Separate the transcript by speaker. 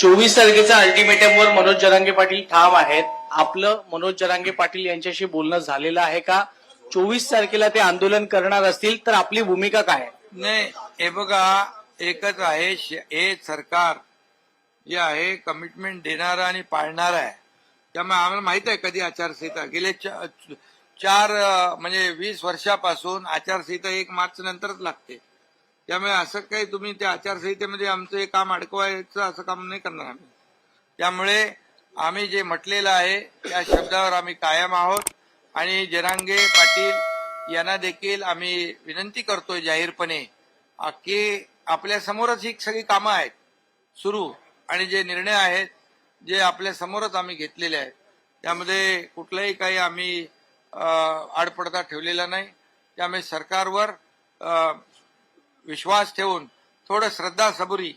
Speaker 1: चोवीस तारखेचा अल्टिमेटमवर मनोज जरांगे पाटील ठाम आहेत. आपलं मनोज जरांगे पाटील यांच्याशी बोलणं झालेलं आहे का? चोवीस तारखेला ते आंदोलन करणार असतील तर आपली भूमिका काय
Speaker 2: नाही हे बघा एकच आहे हे सरकार जे आहे कमिटमेंट देणार आणि पाळणार आहे. त्यामुळे आम्हाला माहीत आहे कधी आचारसंहिता गेले चा- चार म्हणजे वीस वर्षापासून आचारसंहिता एक मार्च नंतरच लागते. त्यामुळे असं काही तुम्ही त्या आचारसंहितेमध्ये आमचं हे काम अडकवायचं असं काम नाही करणार आम्ही. त्यामुळे आम्ही जे म्हटलेलं आहे त्या शब्दावर आम्ही कायम आहोत. आणि जरांगे पाटील यांना देखील आम्ही विनंती करतोय जाहीरपणे की आपल्या समोरच ही सगळी कामं आहेत सुरू. आणि जे निर्णय आहेत जे आपल्या समोरच आम्ही घेतलेले आहेत. त्यामध्ये कुठलाही काही आम्ही अ, आडपडदा ठेवलेला नाही. त्यामुळे सरकारवर विश्वास ठेवून थोडं श्रद्धा सबुरी